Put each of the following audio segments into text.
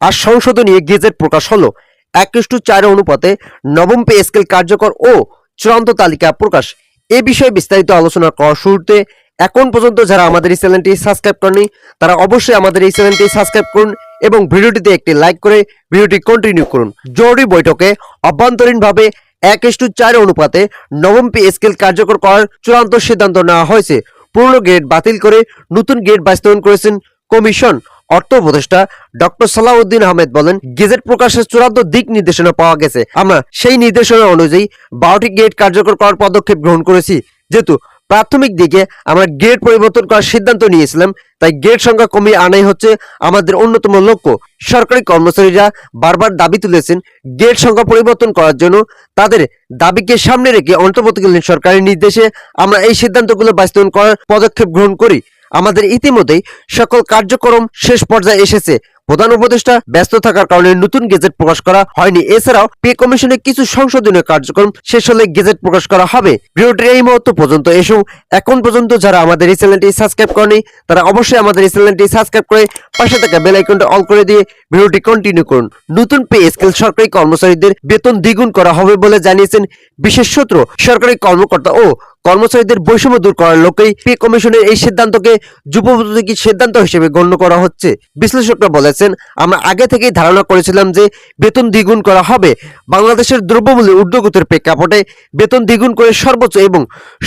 আর সংশোধনীয় gazette প্রকাশ হলো। একুশ two চার অনুপাতে নবম পে স্কেল কার্যকর ও চূড়ান্ত তালিকা প্রকাশ। এ বিষয়ে বিস্তারিত আলোচনা করার শুরুতে এখন পর্যন্ত যারা আমাদের এই চ্যানেলটি সাবস্ক্রাইব করেনি তারা অবশ্যই আমাদের এই চ্যানেলটি সাবস্ক্রাইব করুন এবং ভিডিওটিতে একটি লাইক করে ভিডিওটি কন্টিনিউ করুন। জরুরি বৈঠকে অভ্যন্তরীণভাবে এক ইস্টু চার অনুপাতে নবম পে স্কেল কার্যকর করার চূড়ান্ত সিদ্ধান্ত নেওয়া হয়েছে। পুরনো গ্রেড বাতিল করে নতুন গ্রেড বাস্তবায়ন করেছেন কমিশন। অর্থ উপদেষ্টা ডক্টর সালাউদ্দিন আহমেদ বলেন, গেজেট প্রকাশের চূড়ান্ত দিক নির্দেশনা পাওয়া গেছে। আমরা সেই নির্দেশনা অনুযায়ী বারোটি গেট কার্যকর করার পদক্ষেপ গ্রহণ করেছি। যেহেতু প্রাথমিক দিকে আমরা গ্রেড পরিবর্তন করার সিদ্ধান্ত নিয়েছিলাম, তাই গ্রেড সংখ্যা কমিয়ে আনাই হচ্ছে আমাদের অন্যতম লক্ষ্য। সরকারি কর্মচারীরা বারবার দাবি তুলেছেন গ্রেড সংখ্যা পরিবর্তন করার জন্য তাদের দাবিকে সামনে রেখে অন্তর্বর্তীকালীন সরকারের নির্দেশে আমরা এই সিদ্ধান্তগুলো বাস্তবায়ন করার পদক্ষেপ গ্রহণ করি। আমাদের ইতিমধ্যেই সকল কার্যক্রম শেষ পর্যায়ে এসেছে। প্রধান উপদেষ্টা ব্যস্ত থাকার কারণে নতুন গেজেট প্রকাশ করা হয়নি। এছাড়াও পে কমিশনে কিছু সংশোধনীয় কার্যক্রম শেষ হলে গেজেট প্রকাশ করা হবে। ভিডিওটির এই মুহূর্ত পর্যন্ত এসেও এখন পর্যন্ত যারা আমাদের এই চ্যানেলটি সাবস্ক্রাইব করেনি, তারা অবশ্যই আমাদের এই চ্যানেলটি সাবস্ক্রাইব করে পাশে থাকা বেল আইকনটা অন করে দিয়ে ভিডিওটি কন্টিনিউ করুন। নতুন পে স্কেল সরকারি কর্মচারীদের বেতন দ্বিগুণ করা হবে বলে জানিয়েছেন বিশেষ সূত্র। সরকারি কর্মকর্তা ও কর্মচারীদের বৈষম্য দূর করার লোকেই পে কমিশনের এই সিদ্ধান্তকে যুবপ্রতীকী সিদ্ধান্ত হিসেবে গণ্য করা হচ্ছে। বিশ্লেষকরা বলেছেন, আমরা আগে থেকেই ধারণা করেছিলাম যে বেতন দ্বিগুণ করা হবে। বাংলাদেশের দ্রব্যমূল্যের ঊর্ধ্বগতির প্রেক্ষাপটে বেতন দ্বিগুণ করে সর্বোচ্চ এবং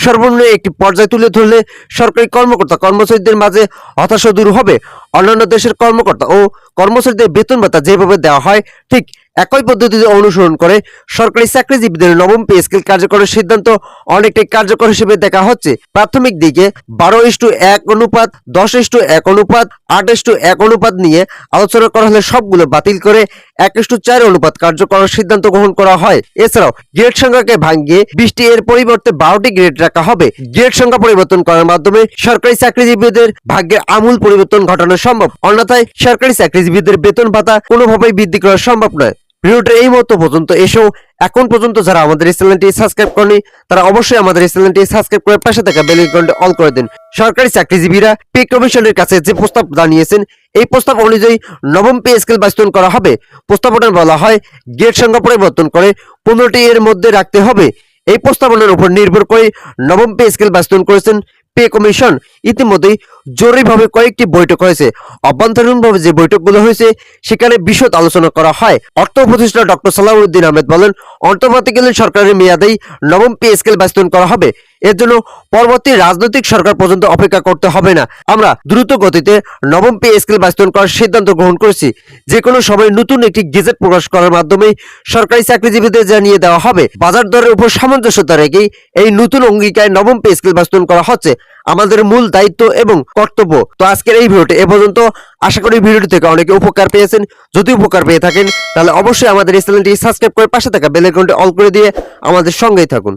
সর্বনিম্ন একটি পর্যায়ে তুলে ধরলে সরকারি কর্মকর্তা কর্মচারীদের মাঝে হতাশা দূর হবে। অন্যান্য দেশের কর্মকর্তা ও কর্মচারীদের বেতন ভাতা যেভাবে দেওয়া হয়, ঠিক একই পদ্ধতিতে অনুসরণ করে সরকারি চাকরিজীবীদের নবম পে স্কেল কার্যকরের সিদ্ধান্ত অনেকটাই কার্যকর হিসেবে দেখা হচ্ছে। প্রাথমিক দিকে বারো ইস্টু এক অনুপাত, দশ ইস্টু এক অনুপাত, আট ইস্টু এক অনুপাত নিয়ে আলোচনা করা হলে সবগুলো বাতিল করে এক ইস্টু চার অনুপাত কার্যকর সিদ্ধান্ত গ্রহণ করা হয়। এছাড়াও গ্রেড সংখ্যাকে ভাঙ্গিয়ে বিশটি এর পরিবর্তে বারোটি গ্রেড রাখা হবে। গ্রেড সংখ্যা পরিবর্তন করার মাধ্যমে সরকারি চাকরিজীবীদের ভাগ্যের আমূল পরিবর্তন ঘটানো সম্ভব। অন্যথায় সরকারি চাকরিজীবীদের বেতন ভাতা কোনোভাবেই বৃদ্ধি করা সম্ভব নয়। ভিডিওটা এই মুহূর্ত পর্যন্ত এসেও এখন পর্যন্ত যারা আমাদের এই চ্যানেলটি সাবস্ক্রাইব করেনি, তারা অবশ্যই আমাদের এই চ্যানেলটি সাবস্ক্রাইব করে পাশে থাকা বেল আইকনটি অল করে দিন। সরকারি চাকরিজীবীরা পে কমিশনের কাছে যে প্রস্তাব জানিয়েছেন, এই প্রস্তাব অনুযায়ী নবম পে স্কেল বাস্তবায়ন করা হবে। প্রস্তাবনায় বলা হয়, গেট সংখ্যা পরিবর্তন করে পনেরোটি এর মধ্যে রাখতে হবে। এই প্রস্তাবনার উপর নির্ভর করে নবম পে স্কেল বাস্তবায়ন করেছেন পে কমিশন ইতিমধ্যেই জরুরিভাবে কয়েকটি বৈঠক হয়েছে অভ্যন্তরীণভাবে যে বৈঠকগুলো হয়েছে, সেখানে বিশদ আলোচনা করা হয়। অর্থ উপদেষ্টা ডক্টর সালাউদ্দিন আহমেদ বলেন অন্তর্বর্তীকালীন সরকারের মেয়াদেই নবম পে স্কেল বাস্তবায়ন করা হবে। এর জন্য পরবর্তী রাজনৈতিক সরকার পর্যন্ত অপেক্ষা করতে হবে না। আমরা দ্রুত গতিতে নবম পে স্কেল বাস্তবায়ন করার সিদ্ধান্ত গ্রহণ করেছি। যে কোনো সময় নতুন একটি গেজেট প্রকাশ করার মাধ্যমে সরকারি চাকরিজীবীদের জানিয়ে দেওয়া হবে, বাজার দরের উপর সামঞ্জস্যতা রেখেই এই নতুন অঙ্গীকার নবম পে স্কেল বাস্তবায়ন করা হচ্ছে। আমাদের মূল দায়িত্ব এবং কর্তব্য। তো আজকের এই ভিডিওটি এ পর্যন্ত। আশা করি ভিডিওটি থেকে অনেকে উপকার পেয়েছেন। যদি উপকার পেয়ে থাকেন, তাহলে অবশ্যই আমাদের এই চ্যানেলটি সাবস্ক্রাইব করে পাশে থাকা বেল আইকনটি অল করে দিয়ে আমাদের সঙ্গেই থাকুন।